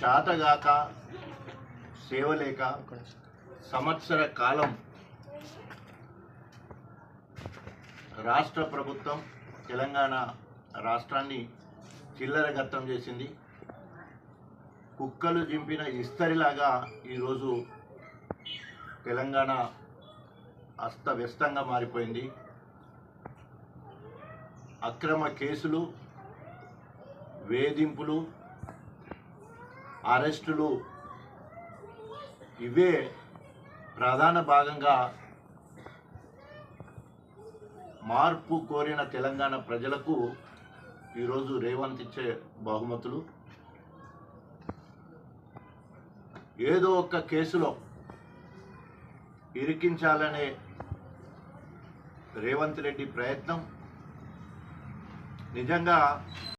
చాతగాక సేవలేక సంవత్సర కాలం రాష్ట్ర ప్రభుత్వం తెలంగాణ రాష్ట్రాన్ని చిల్లరగత్తం చేసింది. కుక్కలు చింపిన ఇస్తరిలాగా ఈరోజు తెలంగాణ అస్తవ్యస్తంగా మారిపోయింది. అక్రమ కేసులు వేధింపులు అరెస్టులు ఇవే ప్రధాన భాగంగా మార్పు కోరిన తెలంగాణ ప్రజలకు ఈరోజు రేవంత్ ఇచ్చే బహుమతులు. ఏదో ఒక్క కేసులో ఇరికించాలనే రేవంత్ రెడ్డి ప్రయత్నం. నిజంగా